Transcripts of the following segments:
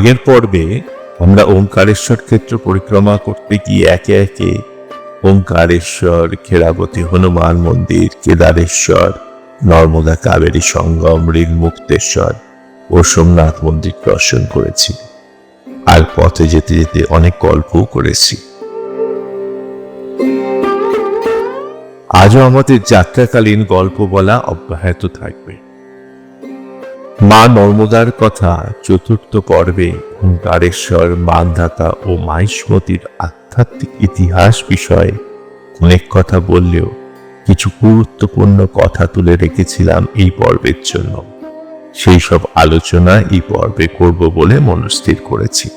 আগের পর্বে আমরা ওঙ্কারেশ্বর ক্ষেত্র পরিক্রমা করতে গিয়ে একে একে ওঙ্কারেশ্বর, খেরাবতী হনুমান মন্দির, কেদারেশ্বর, নর্মদা কাবেরী সঙ্গম রিল মুক্তেশ্বর ও সোমনাথ মন্দির দর্শন করেছি আর পথে যেতে যেতে অনেক গল্পও করেছি। আজও আমাদের যাত্রাকালীন গল্প বলা অব্যাহত থাকবে। মা নর্মদার কথা চতুর্থ পর্বে ওঙ্কারেশ্বর মানধাতা ও মাহিষ্মতির আধ্যাত্মিক ইতিহাস বিষয়ে অনেক কথা বললেও কিছু গুরুত্বপূর্ণ কথা তুলে রেখেছিলাম এই পর্বের জন্য। সেই সব আলোচনা এই পর্বে করব বলে মনস্থির করেছি।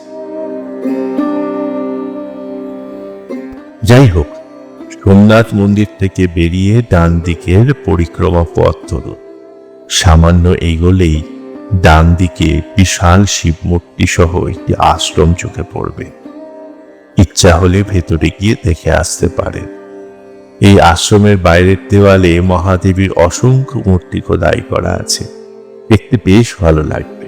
যাই হোক, সোমনাথ মন্দির থেকে বেরিয়ে ডান দিকের পরিক্রমা পথ ধরুন। সামান্য এগোলেই ডান দিকে বিশাল শিব মূর্তি সহ একটি আশ্রম চোখে পড়বে। ইচ্ছা হলে ভেতরে গিয়ে দেখে আসতে পারেন এই আশ্রমের বাইরের দেওয়ালে মহাদেবীর অসংখ্য মূর্তি খোদাই করা আছে। দেখতে বেশ ভালো লাগবে।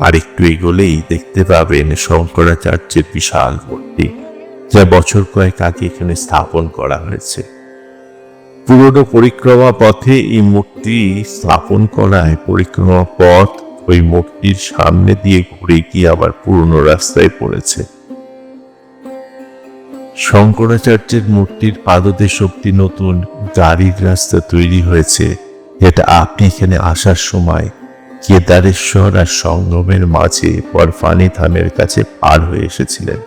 আর একটু এগোলেই দেখতে পাবেন শঙ্করাচার্যের বিশাল মূর্তি, যা বছর কয়েক আগে এখানে স্থাপন করা হয়েছে। পুরনো পরিক্রমা পথে এই মূর্তি স্থাপন করায় পরিক্রমা পথ ওই মূর্তির সামনে দিয়ে ঘুরে গিয়ে আবার পুরনো রাস্তায় পড়েছে। শঙ্করাচার্যের মূর্তির পাদদেশ অব্দি নতুন গাড়ির রাস্তা তৈরি হয়েছে। যেটা আপনি এখানে আসার সময় কেদারেশ্বর আর সঙ্গমের মাঝে বরফানি থামের কাছে পার হয়ে এসেছিলেন।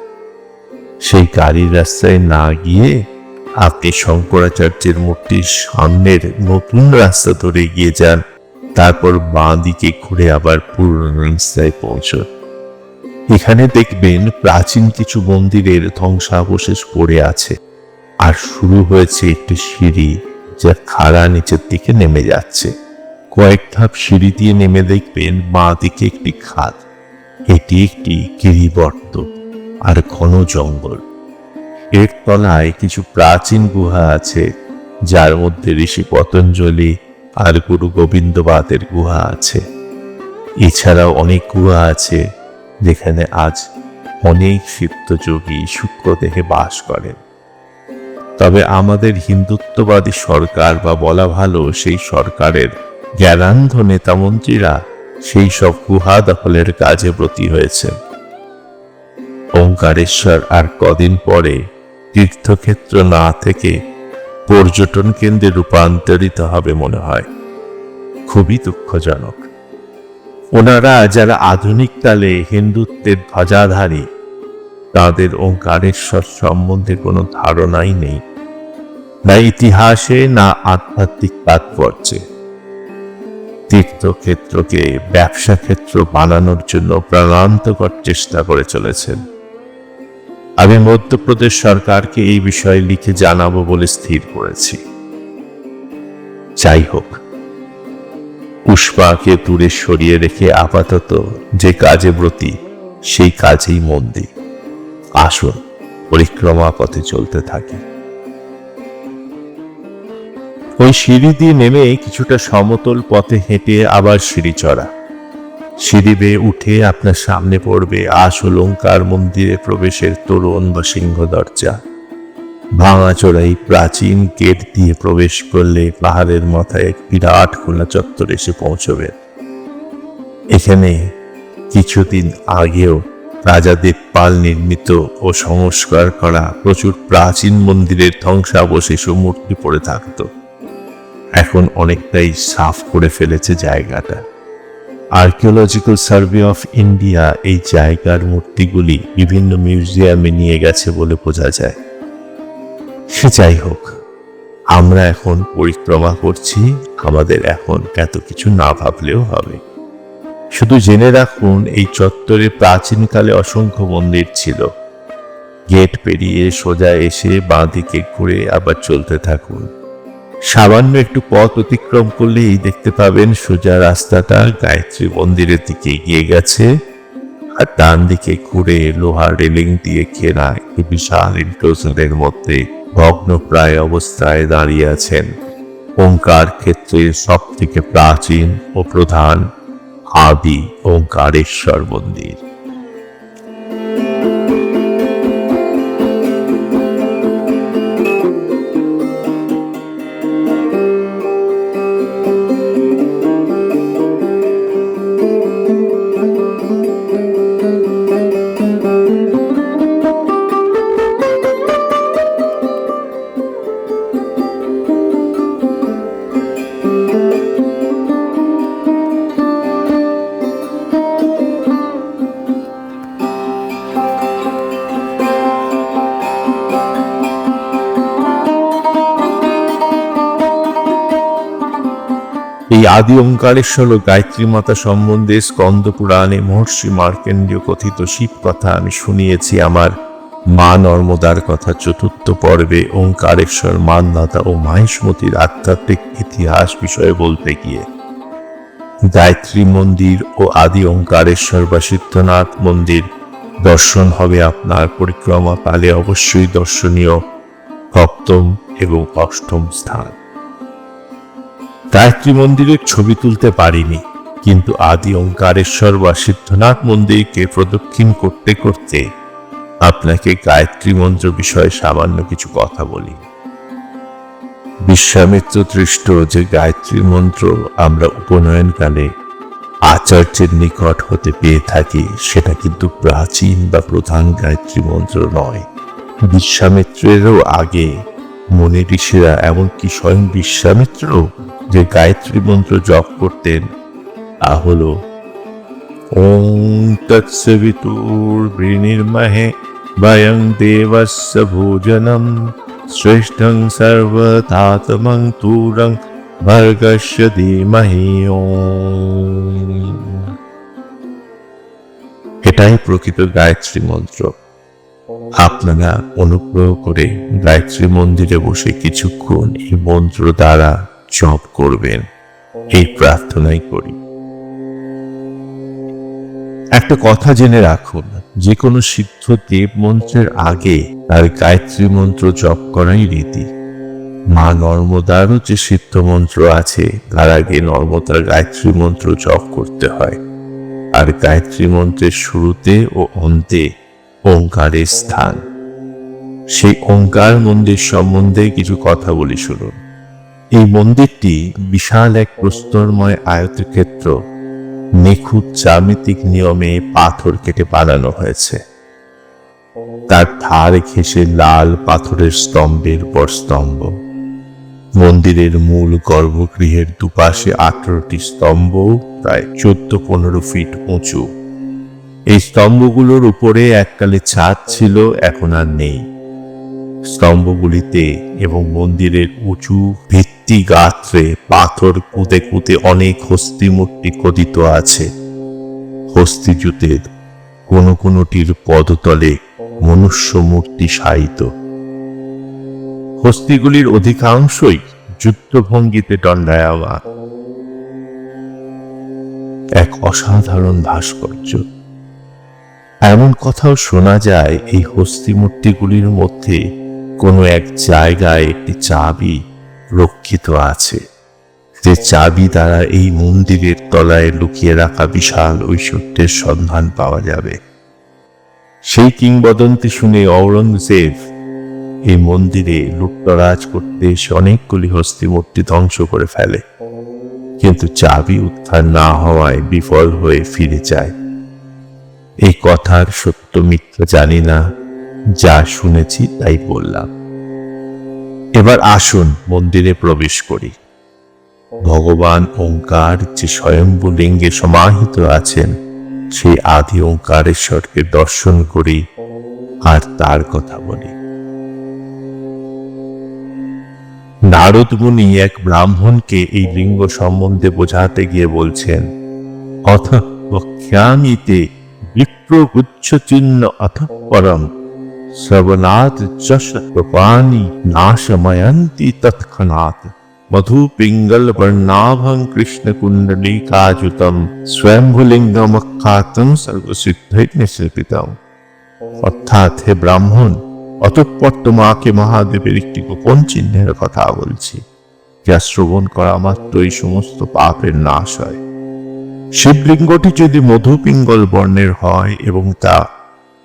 সেই গাড়ির রাস্তায় না গিয়ে আপনি শঙ্করাচার্যের মূর্তির সামনের নতুন রাস্তা ধরে গিয়ে যান, তারপর বাঁ দিকে ঘুরে আবার পুরনো রাস্তায় পৌঁছন। এখানে দেখবেন প্রাচীন কিছু মন্দিরের ধ্বংসাবশেষ পড়ে আছে, আর শুরু হয়েছে একটি সিঁড়ি যা খাড়া নিচের দিকে নেমে যাচ্ছে। কয়েক ধাপ সিঁড়ি দিয়ে নেমে দেখবেন বাঁ দিকে একটি খাদ এটি একটি গিরিবর্ত আর ঘন জঙ্গল। এর তলায় কিছু প্রাচীন গুহা আছে, যার মধ্যে ঋষি পতঞ্জলি আর গুরু গোবিন্দবাদের গুহা আছে। এছাড়াও অনেক গুহা আছে, যেখানে আজ অনেক সিদ্ধযোগী সূক্ষ্ম বাস করেন। তবে আমাদের হিন্দুত্ববাদী সরকার বা বলা ভালো সেই সরকারের জ্ঞানান্ধ নেতামন্ত্রীরা সেই সব গুহা দখলের কাজে ব্রতী হয়েছেন। ওঙ্কারেশ্বর আর কদিন পরে তীর্থক্ষেত্র না থেকে পর্যটন কেন্দ্রে রূপান্তরিত হবে মনে হয়। খুবই দুঃখজনক। ওনারা যারা আধুনিক কালে হিন্দুত্বের ধ্বজাধারী, তাদের ওঙ্কারেশ্বর সম্বন্ধে কোনো ধারণাই নেই। না ইতিহাসে, না আধ্যাত্মিক তাৎপর্যে। তীর্থক্ষেত্রকে ব্যবসা ক্ষেত্র বানানোর জন্য প্রাণান্তকর চেষ্টা করে চলেছেন। আমি মধ্যপ্রদেশ সরকারকে এই বিষয়ে লিখে জানাব বলে স্থির করেছি। যাই হোক, পুষ্পাকে দূরে সরিয়ে রেখে আপাতত যে কাজে ব্রতী, সেই কাজেই মন দিই। আসুন পরিক্রমা পথে চলতে থাকি। ওই সিঁড়ি দিয়ে নেমে কিছুটা সমতল পথে হেঁটে আবার সিঁড়ি চড়া। সিঁড়ি বেয়ে উঠে আপনার সামনে পড়বে আসল ওঙ্কার মন্দিরে প্রবেশের তোরণ বা সিংহ দরজা। ভাঙাচোরাই প্রাচীন গেট দিয়ে প্রবেশ করলে পাহাড়ের মাথায় এক বিরাট খোলা চত্বর এসে পৌঁছবে। এখানে কিছুদিন আগেও রাজা দেবপাল নির্মিত ও সংস্কার করা প্রচুর প্রাচীন মন্দিরের ধ্বংসাবশেষ ও মূর্তি পড়ে থাকতো। এখন অনেকটাই সাফ করে ফেলেছে জায়গাটা। আর্কিওলজিক্যাল সার্ভে অফ ইন্ডিয়া এই জায়গার মূর্তিগুলি বিভিন্ন মিউজিয়ামে নিয়ে গেছে বলে বোঝা যায়। সে যাই হোক, আমরা এখন পরিক্রমা করছি, আমাদের এখন এত কিছু না ভাবলেও হবে। শুধু জেনে রাখুন, এই চত্বরে প্রাচীনকালে অসংখ্য মন্দির ছিল। গেট পেরিয়ে সোজা এসে বাঁ দিকে ঘুরে আবার চলতে থাকুন। সামান্য একটু পথ অতিক্রম করলেই দেখতে পাবেন সোজা রাস্তাটা গায়ত্রী মন্দিরের দিকে এগিয়ে গেছে আর ডান দিকে ঘুরে লোহার রেলিং দিয়ে ঘেরা একটি বিশাল ইনক্লোজারের মধ্যে ভগ্ন প্রায় অবস্থায় দাঁড়িয়ে আছেন। ওঙ্কার ক্ষেত্রে সব থেকে প্রাচীন ও প্রধান আদি ওঙ্কারেশ্বর মন্দির। এই আদি ওঙ্কারেশ্বর গায়ত্রী মাতা সম্বন্ধে স্কন্দ পুরাণে মহর্ষি মার্কেন্ডীয় কথিত শিব কথা আমি শুনিয়েছি আমার মা নর্মদার কথা চতুর্থ পর্বে ওঙ্কারেশ্বর মানদাতা ও মাহেশমতির আধ্যাত্মিক ইতিহাস বিষয়ে বলতে গিয়ে। গায়ত্রী মন্দির ও আদি ওঙ্কারেশ্বর বা সিদ্ধনাথ মন্দির দর্শন হবে আপনার পরিক্রমা কালে অবশ্যই দর্শনীয় সপ্তম এবং অষ্টম স্থান। গায়ত্রী মন্দিরের ছবি তুলতে পারিনি, কিন্তু আদি ওঙ্কারেশ্বর বা সিদ্ধনাথ মন্দিরকে প্রদক্ষিণ করতে করতে আপনাকে গায়ত্রী মন্ত্র বিষয়ে সামান্য কিছু কথা বলি। বিশ্বামিত্র দৃষ্ট যে গায়ত্রী মন্ত্র আমরা উপনয়নকালে আচার্যের নিকট হতে পেয়ে থাকি, সেটা কিন্তু প্রাচীন বা প্রধান গায়ত্রী মন্ত্র নয়। বিশ্বামিত্রেরও আগে মনে ঋষিরা এমনকি স্বয়ং বিশ্বামিত্র যে গায়ত্রী মন্ত্র জপ করতেন, তা হল, ওং দেবস্য ভোজনম, শ্রেষ্ঠং তুরং ভর্গস্য ধীমহি এটাই প্রকৃত গায়ত্রী মন্ত্র। আপনারা অনুগ্রহ করে গায়ত্রী মন্দিরে বসে কিছুক্ষণ এই মন্ত্র দ্বারা জপ করবেন। এই প্রার্থনাই করি। একটা কথা জেনে রাখুন যে কোনো সিদ্ধ দেব মন্ত্রের আগে তার গায়ত্রী মন্ত্র জপ করাই রীতি। মা নর্মদারও যে সিদ্ধ মন্ত্র আছে, তার আগে নর্মদার গায়ত্রী মন্ত্র জপ করতে হয়। আর গায়ত্রী মন্ত্রের শুরুতে ও অন্তে ওঙ্কারের স্থান। সেই ওঙ্কার মন্দির সম্বন্ধে কিছু কথা বলি শুনুন। এই মন্দিরটি বিশাল এক প্রস্তরময় আয়তক্ষেত্র নিখুঁত জ্যামিতিক নিয়মে পাথর কেটে বানানো হয়েছে। তার ধার ঘেঁষে লাল পাথরের স্তম্ভের পর স্তম্ভ। মন্দিরের মূল গর্ভগৃহের দুপাশে আঠারোটি স্তম্ভ, প্রায় চোদ্দ পনেরো ফিট উঁচু। এই স্তম্ভগুলোর উপরে এককালে ছাদ ছিল, এখন আর নেই। স্তম্ভগুলিতে এবং মন্দিরের উঁচু ভিত্তি গাত্রে পাথর কুঁতে কুঁতে অনেক হস্তি মূর্তি খোদিত আছে। হস্তিজুতের কোন কোনটির পদতলে মনুষ্য মূর্তি শায়িত হস্তিগুলির অধিকাংশই যুদ্ধভঙ্গিতে দণ্ডায়মান। এক অসাধারণ ভাস্কর্য। এমন কথাও শোনা যায় এই হস্তি মূর্তিগুলির মধ্যে কোনো এক জায়গায় একটি চাবি রক্ষিত আছে। যে চাবি দ্বারা এই মন্দিরের তলায় লুকিয়ে রাখা বিশাল ঐশ্বর্যের সন্ধান পাওয়া যাবে। সেই কিংবদন্তি শুনে ঔরঙ্গজেব এই মন্দিরে লুপ্তরাজ করতে এসে অনেকগুলি হস্তি মূর্তি ধ্বংস করে ফেলে। কিন্তু চাবি উদ্ধার না হওয়ায় বিফল হয়ে ফিরে যায়। এই কথার সত্য মিথ্যা জানি না, যা শুনেছি তাই বললাম। এবার আসুন মন্দিরে প্রবেশ করি। ভগবান ওঙ্কার যে স্বয়ম্ভু লিঙ্গে সমাহিত আছেন, সেই আদি ওঙ্কারেশ্বরকে দর্শন করি আর তার কথা বলি। নারদ মুনি এক ব্রাহ্মণকে এই লিঙ্গ সম্বন্ধে বোঝাতে গিয়ে বলছেন, অথ বক্ষ্যামিতে বিপ্রগুচ্ছ চিহ্ন অথ পরম শ্রবণাৎ যশ কৃপানি নাশময়ন্তি তৎক্ষণাৎ মধু পিঙ্গল বর্ণাভং কৃষ্ণ কুণ্ডলিকাযুতম স্বয়ম্ভুলিঙ্গমখ্যাতম সর্বসিদ্ধৈ নিশ্চিতম অর্থাৎ হে ব্রাহ্মণ অতঃপর তোমাকে মহাদেবের একটি গোপন চিহ্নের কথা বলছি। যা শ্রবণ করা মাত্রই সমস্ত পাপের নাশ হয়। শিবলিঙ্গটি যদি মধুপিঙ্গল বর্ণের হয় এবং তা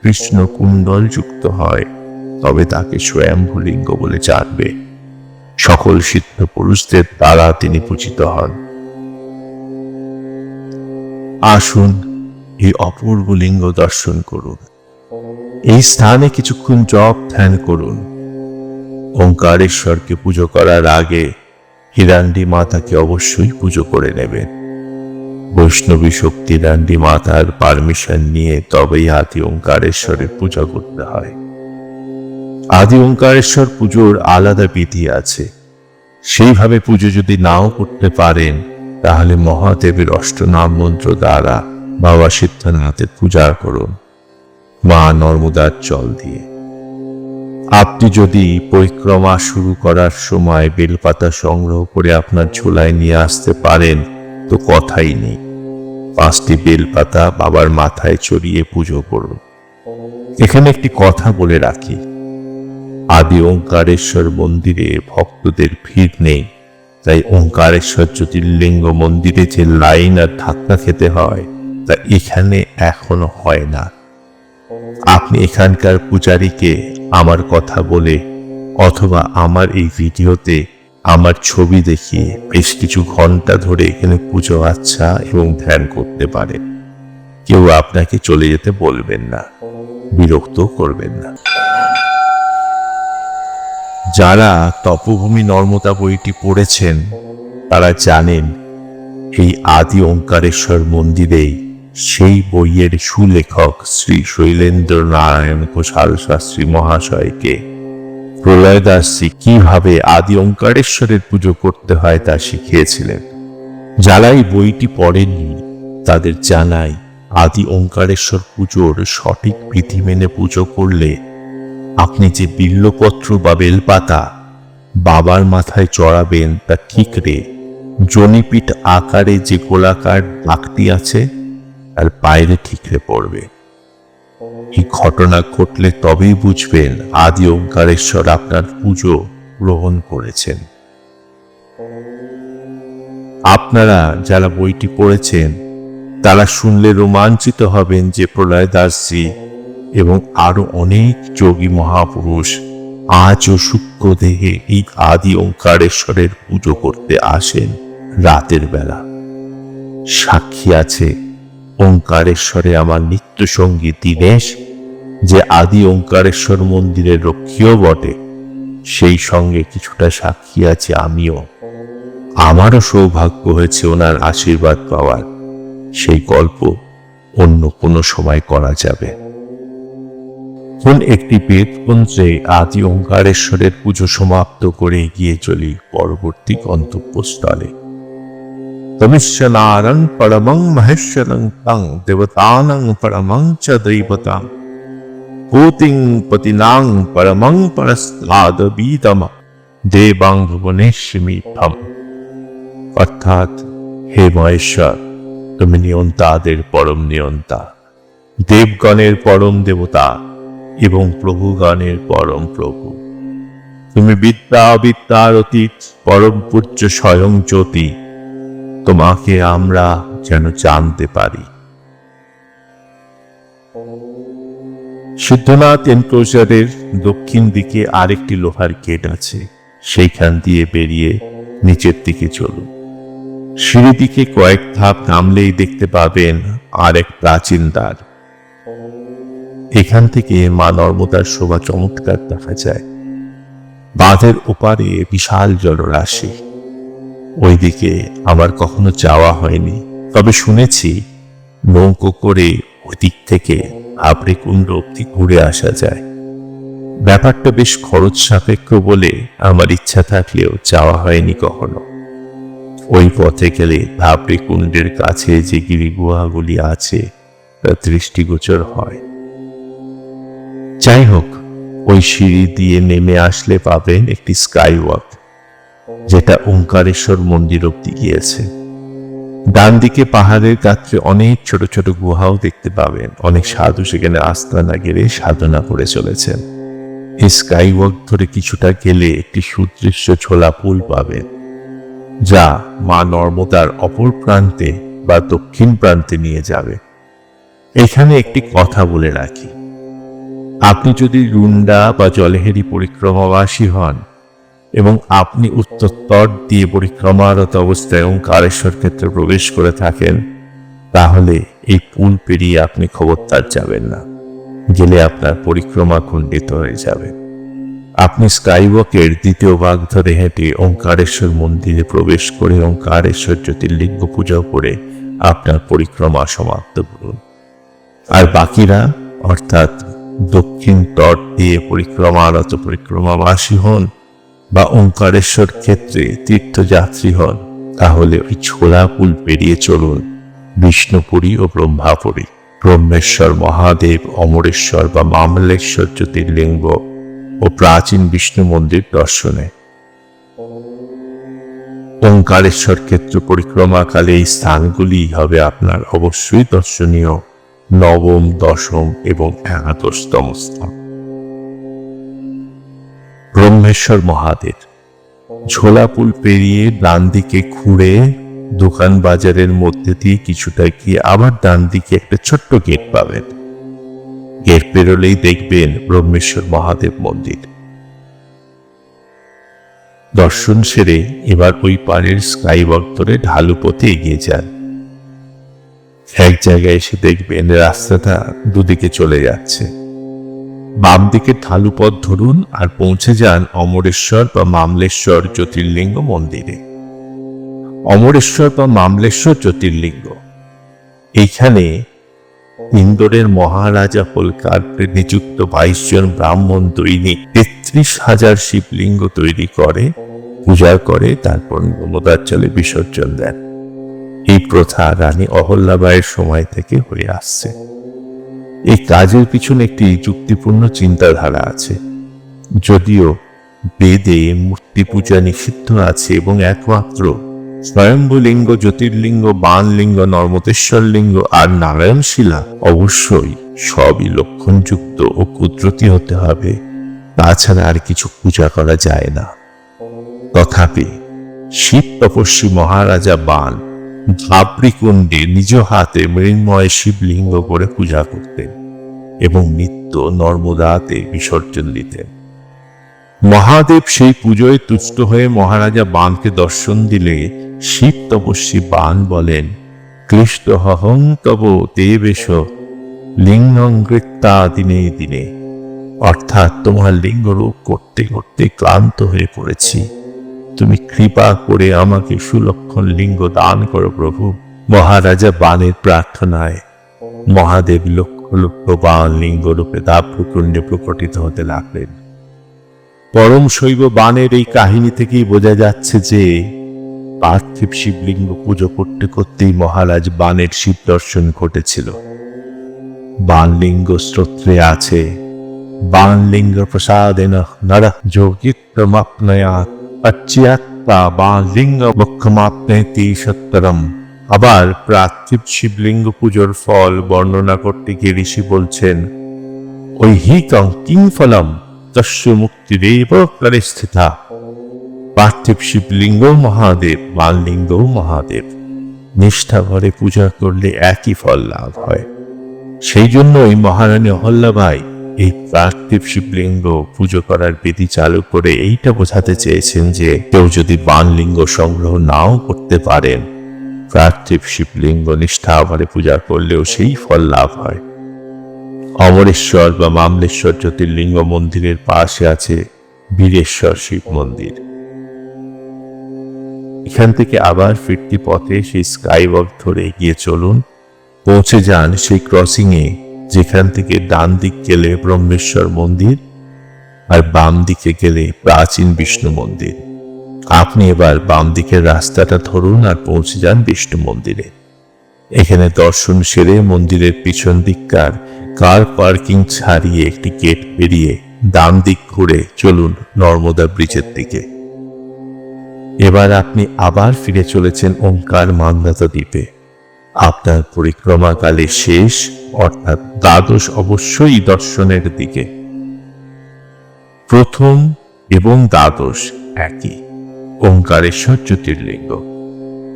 কৃষ্ণ কুণ্ডল যুক্ত হয়, তবে তাকে স্বয়ম্ভুলিঙ্গ বলে জানবে। সকল সিদ্ধ পুরুষদের দ্বারা তিনি পূজিত হন। আসুন, এই অপূর্ব লিঙ্গ দর্শন করুন। এই স্থানে কিছুক্ষণ জপ ধ্যান করুন। ওঙ্কারেশ্বরকে পুজো করার আগে হিরান্ডি মাতাকে অবশ্যই পুজো করে নেবেন। বৈষ্ণবী শক্তি ডান্ডি মাতার পারমিশন নিয়ে তবেই আদি ওঙ্কারেশ্বরের পূজা করতে হয়। আদি ওঙ্কারেশ্বর পুজোর আলাদা বিধি আছে। সেইভাবে পুজো যদি নাও করতে পারেন, তাহলে মহাদেবের অষ্টনাম মন্ত্র দ্বারা বাবা সিদ্ধনাথের পূজা করুন। মা নর্মদার জল দিয়ে। আপনি যদি পরিক্রমা শুরু করার সময় বেলপাতা সংগ্রহ করে আপনার ঝোলায় নিয়ে আসতে পারেন তো কথাই নেই। পাঁচটি বেলপাতা বাবার মাথায় চড়িয়ে পুজো করুন এখানে একটি কথা বলে রাখি। আদি ওঙ্কারেশ্বর মন্দিরে ভক্তদের ভিড় নেই, তাই ওঙ্কারেশ্বর জ্যোতির্লিঙ্গ মন্দিরে যে লাইন আর ধাক্কা খেতে হয়, তা এখানে এখনও হয় না। আপনি এখানকার পূজারীকে আমার কথা বলে অথবা আমার এই ভিডিওতে আমার ছবি দেখিয়ে বেশ কিছু ঘণ্টা ধরে এখানে পুজো আচ্ছা এবং ধ্যান করতে পারে। কেউ আপনাকে চলে যেতে বলবেন না বিরক্ত করবেন না। যারা তপভূমি নর্মদা বইটি পড়েছেন, তারা জানেন, এই আদি ওঙ্কারেশ্বর মন্দিরেই সেই বইয়ের সুলেখক শ্রী শৈলেন্দ্র নারায়ণ ঘোষাল শাস্ত্রী মহাশয়কে প্রলয় দাসী কীভাবে আদি ওঙ্কারেশ্বরের পুজো করতে হয় তা শিখিয়েছিলেন। যারা এই বইটি পড়েননি, তাদের জানাই আদি ওঙ্কারেশ্বর পুজোর সঠিক বিধি মেনে পুজো করলে আপনি যে বিল্লপত্র বা বেলপাতা বাবার মাথায় চড়াবেন তা ঠিক রে। জনিপিঠ আকারে যে গোলাকার দাগটি আছে, তার বাইরে ঠিকরে পড়বে। এই ঘটনা ঘটলে তবেই বুঝবেন আদি ওঙ্কারেশ্বর আপনার পুজো গ্রহণ করেছেন। আপনারা যারা বইটি পড়েছেন, তারা শুনলে রোমাঞ্চিত হবেন যে প্রলয় দাসজি এবং আরও অনেক যোগী মহাপুরুষ আজও সূক্ষ্ম দেহে এই আদি ওঙ্কারেশ্বরের পুজো করতে আসেন রাতের বেলা। সাক্ষী আছে ওঙ্কারেশ্বরে আমার নিত্য সঙ্গী দীনেশ, যে আদি ওঙ্কারেশ্বর মন্দিরের রক্ষীও বটে, সেই সঙ্গে কিছুটা সাক্ষী আছে আমিও। আমারও সৌভাগ্য হয়েছে ওনার আশীর্বাদ পাওয়ার। সেই গল্প অন্য কোনো সময় করা যাবে। কোন একটি বেদপন্ত্রে আদি ওঙ্কারেশ্বরের পুজো সমাপ্ত করে এগিয়ে চলি পরবর্তী গন্তব্যস্থলে। তমিশ্বনারং পরমং মহেশ্বরং তং দেবতানং পরমং চ দৈবতাং ভূতিং পতিনাং পরমং পরস্তাদবীতম দেবাং ভুবনেশ্বমীঠম অর্থাৎ হে মহেশ্বর, তুমি নিয়ন্তাদের পরম নিয়ন্তা, দেবগণের পরম দেবতা এবং প্রভুগণের পরম প্রভু। তুমি বিদ্যা অবিদ্যার অতীত, পরম পূজ্য স্বয়ং জ্যোতি তোমাকে আমরা যেন জানতে পারি। সিদ্ধনাথ এনক্লোজারের দক্ষিণ দিকে আরেকটি লোহার গেট আছে। সেইখান দিয়ে বেরিয়ে নিচের দিকে চলুন সিঁড়ি দিকে কয়েক ধাপ নামলেই দেখতে পাবেন আর এক প্রাচীন দ্বার। এখান থেকে মা নর্মদার শোভা চমৎকার দেখা যায়। বাঁধের ওপারে বিশাল জলরাশি। ওইদিকে আমার কখনো যাওয়া হয়নি। তবে শুনেছি নৌকো করে ওই দিক থেকে হাবড়ে কুণ্ড অব্দি ঘুরে আসা যায়। ব্যাপারটা বেশ খরচ সাপেক্ষ বলে আমার ইচ্ছা থাকলেও যাওয়া হয়নি কখনো। ওই পথে গেলে ভাবড়ে কুণ্ডের কাছে যে গিরি গুহাগুলি আছে তা দৃষ্টিগোচর হয়। যাই হোক ওই সিঁড়ি দিয়ে নেমে আসলে পাবেন একটি স্কাই ওয়াক যেটা ওঙ্কারেশ্বর মন্দির অব্দি গিয়েছে। ডান দিকে পাহাড়ের গাত্রে অনেক ছোট ছোট গুহাও দেখতে পাবেন। অনেক সাধু সেখানে আস্তানা গেড়ে সাধনা করে চলেছেন এই স্কাই ওয়াক ধরে কিছুটা গেলে একটি সুদৃশ্য ছোলা পুল পাবেন, যা মা নর্মদার অপর প্রান্তে বা দক্ষিণ প্রান্তে নিয়ে যাবে। এখানে একটি কথা বলে রাখি। আপনি যদি রুন্ডা বা জলেহেরি পরিক্রমাবাসী হন এবং আপনি উত্তর দিয়ে পরিক্রমারত অবস্থায় ওঙ্কারেশ্বর ক্ষেত্রে প্রবেশ করে থাকেন, তাহলে এই পুল পেরিয়ে আপনি খবরদার যাবেন না। গেলে আপনার পরিক্রমা খণ্ডিত হয়ে যাবে। আপনি স্কাইওয়াকের দ্বিতীয় ভাগ ধরে হেঁটে ওঙ্কারেশ্বর মন্দিরে প্রবেশ করে ওঙ্কারেশ্বর জ্যোতির্লিঙ্গ পূজা করে আপনার পরিক্রমা সমাপ্ত করুন। আর বাকিরা, অর্থাৎ দক্ষিণ তট দিয়ে পরিক্রমারত পরিক্রমাবাসী হন বা ওঙ্কারেশ্বর ক্ষেত্রে তীর্থযাত্রী হন, তাহলে ওই ছোলা পুল পেরিয়ে চলুন, বিষ্ণুপুরী ও ব্রহ্মাপুরী। ব্রহ্মেশ্বর, মহাদেব, অমরেশ্বর বা মামলেশ্বর জ্যোতির্লিঙ্গ ও প্রাচীন বিষ্ণু মন্দির দর্শনে। ওঙ্কারেশ্বর ক্ষেত্র পরিক্রমাকালে এই স্থানগুলি হবে আপনার অবশ্যই দর্শনীয় নবম, দশম এবং একাদশতম স্থান। ব্রহ্মেশ্বর মহাদেব। ঝোলাপুল পেরিয়ে ডান দিকে ঘুরে দোকান বাজারের মধ্যে দিয়ে কিছুটা গিয়ে আবার ডান দিকে একটা ছোট্ট গেট পাবেন। গেট পেরোলেই দেখবেন ব্রহ্মেশ্বর মহাদেব মন্দির। দর্শন সেরে এবার ওই পাড়ের স্কাই ওয়াক ধরে ঢালু পথে এগিয়ে যান। এক জায়গায় এসে দেখবেন রাস্তাটা দুদিকে চলে যাচ্ছে। বাম দিকে ঢালু পথ ধরুন আর পৌঁছে যান অমরেশ্বর বা মামলেশ্বর জ্যোতির্লিঙ্গ মন্দিরে। অমরেশ্বর বা মামলেশ্বর জ্যোতির্লিঙ্গ। এইখানে ইন্দোরের মহারাজা হোলকার্পে নিযুক্ত বাইশ জন ব্রাহ্মণ দৈনিক তেত্রিশ হাজার শিবলিঙ্গ তৈরি করে, পূজা করে, তারপর নর্মদার জলে বিসর্জন দেন। এই প্রথা রানী অহল্যাবাইয়ের সময় থেকে হয়ে আসছে। এই কাজের পিছনে একটি যুক্তিপূর্ণ চিন্তাধারা আছে। যদিও বেদে মূর্তি পূজা নিষিদ্ধ আছে এবং একমাত্র স্বয়ম্ভুলিঙ্গ, জ্যোতির্লিঙ্গ বানলিঙ্গ নর্মদেশ্বর লিঙ্গ আর নারায়ণ শিলা অবশ্যই সবই লক্ষণযুক্ত ও কুদরতি হতে হবে। তাছাড়া আর কিছু পূজা করা যায় না। তথাপি শিব তপস্বী মহারাজা বান ধাবৃকুণ্ডে নিজ হাতে মৃন্ময় শিবলিঙ্গ করে পূজা করতেন এবং নিত্য নর্মদাতে বিসর্জন দিতেন। মহাদেব সেই পুজোয় তুষ্ট হয়ে মহারাজা বানকে দর্শন দিলে শিব তপস্বী বান বলেন, ক্লিষ্ট হহং তব দেবেশ, লিঙ্গং কৃত্তা দিনে দিনে। অর্থাৎ তোমার লিঙ্গরূপ করতে করতে ক্লান্ত হয়ে পড়েছি। তুমি কৃপা করে আমাকে সুলক্ষণ লিঙ্গ দান করো প্রভু। মহারাজা বানের প্রার্থনায় মহাদেব লক্ষ লক্ষ বান লিঙ্গ রূপে দাভ্রকুণ্ডে প্রকটিত হতে লাগলেন। পরম শৈব বানের এই কাহিনী থেকেই বোঝা যাচ্ছে যে পার্থিব শিবলিঙ্গ পুজো করতে করতেই মহারাজ বানের শিব দর্শন ঘটেছিল। বানলিঙ্গ স্তোত্রে আছে বানলিঙ্গ প্রসাদেন নর যোগিত্রমাপ্নয়াত পচ্যাত্মা বানলিঙ্গ মুখ্যমাপ্নেতি সত্তরম আবার প্রার্থিব শিবলিঙ্গ পুজোর ফল বর্ণনা করতে গিয়ে ঋষি বলছেন ঐহিকং কিং ফলম তস্য মুক্তিরেব স্থিতা পার্থিব শিবলিঙ্গ মহাদেব, বাললিঙ্গ মহাদেব। নিষ্ঠা ভরে পূজা করলে একই ফল লাভ হয়। সেই জন্যই মহারানী অহল্যাবাই এই পার্থিব শিবলিঙ্গ পুজো করার বিধি চালু করে এইটা বোঝাতে চেয়েছেন যে কেউ যদি বানলিঙ্গ সংগ্রহ নাও করতে পারেন পার্থিব শিবলিঙ্গ নিষ্ঠা ভরে পূজা করলেও সেই ফল লাভ হয়। অমরেশ্বর বা মামলেশ্বর জ্যোতির্লিঙ্গ মন্দিরের পাশে আছে বীরেশ্বর শিব মন্দির। এখান থেকে আবার ফিরতি পথে সেই স্কাই ওয়াক ধরে এগিয়ে চলুন, পৌঁছে যান সেই ক্রসিং এ যেখান থেকে ডান দিক গেলে ব্রহ্মেশ্বর মন্দির আর বাম দিকে গেলে প্রাচীন বিষ্ণু মন্দির। আপনি এবার বাম দিকের রাস্তাটা ধরুন আর পৌঁছে যান বিষ্ণু মন্দিরে। এখানে দর্শন সেরে মন্দিরের পিছন দিককার কার পার্কিং ছাড়িয়ে একটি গেট পেরিয়ে ডান দিক ঘুরে চলুন নর্মদা ব্রিজের দিকে। এবার আপনি আবার ফিরে চলেছেন ওঙ্কার মান্দাতা দ্বীপে। আপনার পরিক্রমাকালে শেষ, অর্থাৎ দ্বাদশ অবশ্যই দর্শনের দিকে। প্রথম এবং দ্বাদশ একই, ওঙ্কারেশ্বর জ্যোতির্লিঙ্গ।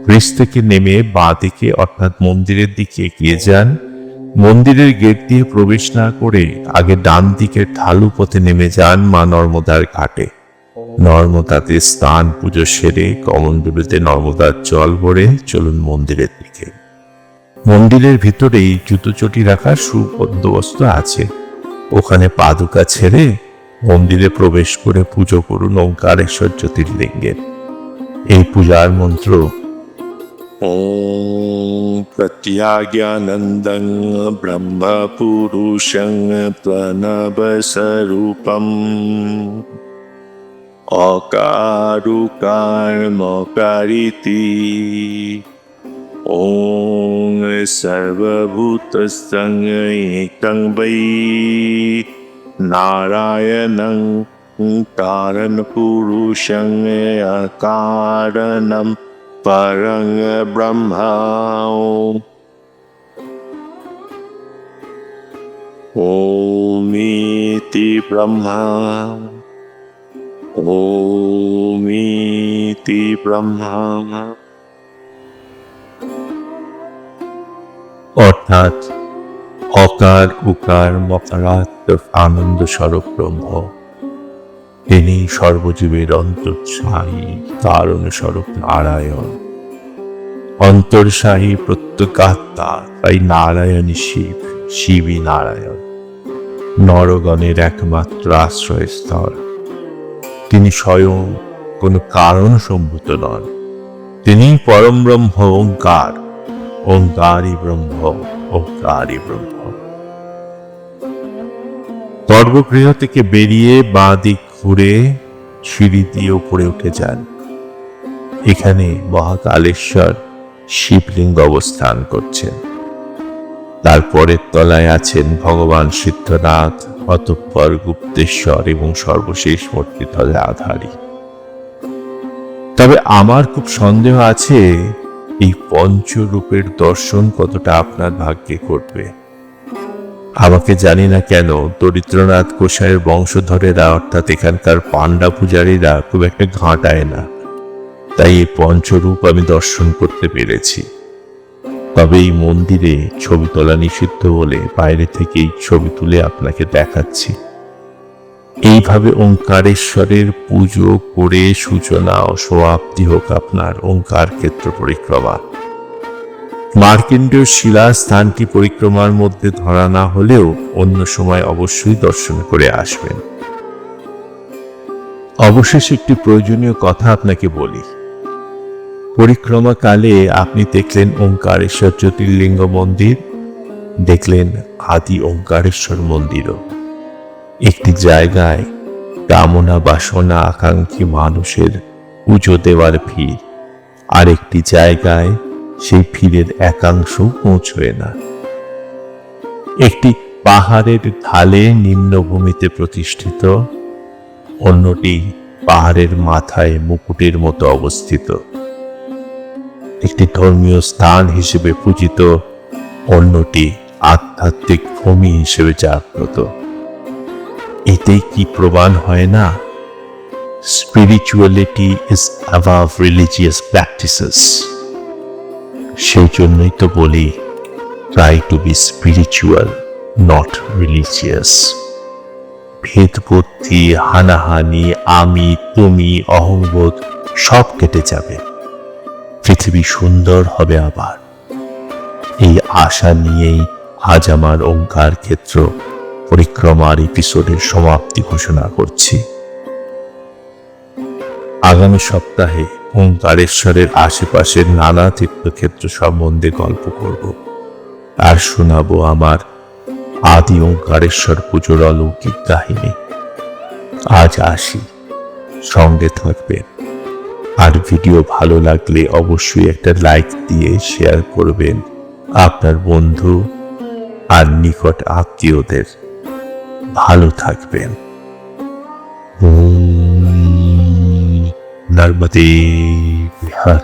ব্রিজ থেকে নেমে বাঁ দিকে, অর্থাৎ মন্দিরের দিকে এগিয়ে যান। মন্দিরের গেট দিয়ে প্রবেশ না করে আগে ডান দিকের ঢালু পথে নেমে যান মা নর্মদার ঘাটে। নর্মদাতে স্নান, পুজো সেরে কমণ্ডলুতে নর্মদার জল ভরে চলুন মন্দিরের দিকে। মন্দিরের ভিতরেই জুতোচটি রাখার সুবন্দোবস্ত আছে ওখানে পাদুকা ছেড়ে মন্দিরে প্রবেশ করে পুজো করুন ওঙ্কারেশ্বর জ্যোতির্লিঙ্গের এই পূজার মন্ত্র ॐ प्रत्याज्ञानन्दं ब्रह्मपुरुषं प्रणवस्वरूपम् अकारुकार्मकारिति ॐ सर्वभूतस्थं एकं वै नारायणं कारणपुरुषं अकारणम् परं ब्रह्मा। ब्रह्मा। ओमीति ब्रह्मा অর্থাৎ অকার উকার মকারাত্মক আনন্দ স্বরূপ ব্রহ্ম তিনি সর্বজীবের অন্তর্সাহী কারণ স্বরূপ নারায়ণ। অন্তর্সাহী প্রত্যেকাত্মা, তাই নারায়ণী শিব, শিবই নারায়ণ। নরগণের একমাত্র আশ্রয়স্থল। তিনি স্বয়ং কোনো কারণ সম্ভূত নন। তিনি পরম ব্রহ্ম ওঙ্কার। ওঙ্কারই ব্রহ্ম ওঙ্কারই ব্রহ্ম। গর্ভগৃহ থেকে বেরিয়ে বাঁ দিক ঘুরে সিঁড়ি দিয়ে উপরে উঠে যান। এখানে মহাকালেশ্বর শিবলিঙ্গ অবস্থান করছেন। তারপরের তলায় আছেন ভগবান সিদ্ধনাথ, অতঃপর গুপ্তেশ্বর এবং সর্বশেষ মূর্তিতলে আধারী তবে আমার খুব সন্দেহ আছে এই পঞ্চরূপের দর্শন কতটা আপনার ভাগ্যে ঘটবে? আমাকে জানি না কেন দরিদ্রনাথ গোসাইয়ের বংশধরেরা, অর্থাৎ এখানকার পাণ্ডা পূজারীরা খুব একটা ঘাঁটায় না। তাই এই পঞ্চরূপ আমি দর্শন করতে পেরেছি। তবে এই মন্দিরে ছবি তোলা নিষিদ্ধ বলে বাইরে থেকেই ছবি তুলে আপনাকে দেখাচ্ছি। এইভাবে ওঙ্কারেশ্বরের পুজো করে সূচনা ও সমাপ্তি হোক আপনার ওঙ্কার ক্ষেত্র পরিক্রমা। মার্কেন্ডীয় শিলা স্থানটি পরিক্রমার মধ্যে ধরা না হলেও অন্য সময় অবশ্যই দর্শন করে আসবেন। অবশেষে একটি প্রয়োজনীয় কথা আপনাকে বলি। পরিক্রমাকালে আপনি দেখলেন ওঙ্কারেশ্বর জ্যোতির্লিঙ্গ মন্দির, দেখলেন আদি ওঙ্কারেশ্বর মন্দিরও। একটি জায়গায় কামনা বাসনা আকাঙ্ক্ষী মানুষের পুজো দেওয়ার ভিড়। আরেকটি জায়গায় সেই ভিড়ের একাংশ পৌঁছয় না। একটি পাহাড়ের ঢালে নিম্নভূমিতে প্রতিষ্ঠিত, অন্যটি পাহাড়ের মাথায় মুকুটের মতো অবস্থিত। একটি ধর্মীয় স্থান হিসেবে পূজিত, অন্যটি আধ্যাত্মিক ভূমি হিসেবে জাগ্রত। এতেই কি প্রমাণ হয় না? Spirituality is above religious practices সেই জন্যই তো বলি try to be spiritual not religious ভেদ বুদ্ধি হানাহানি, আমি, তুমি, অহংবোধ, সব কেটে যাবে। পৃথিবী সুন্দর হবে আবার। এই আশা নিয়েই আজ আমার ওঙ্কার ক্ষেত্র পরিক্রমার এপিসোডের সমাপ্তি ঘোষণা করছি। আগামী সপ্তাহে ওঙ্কারেশ্বরের আশেপাশের নানা তীর্থক্ষেত্র সম্বন্ধে গল্প করব। আর শোনাবো আমার আদি ওঙ্কারেশ্বর পুজোর অলৌকিক কাহিনী। আজ আসি। সঙ্গে থাকবেন। আর ভিডিও ভালো লাগলে অবশ্যই একটা লাইক দিয়ে শেয়ার করবেন। আপনার বন্ধু আর নিকট আত্মীয়দের। ভালো থাকবেন নর্মদে বিহার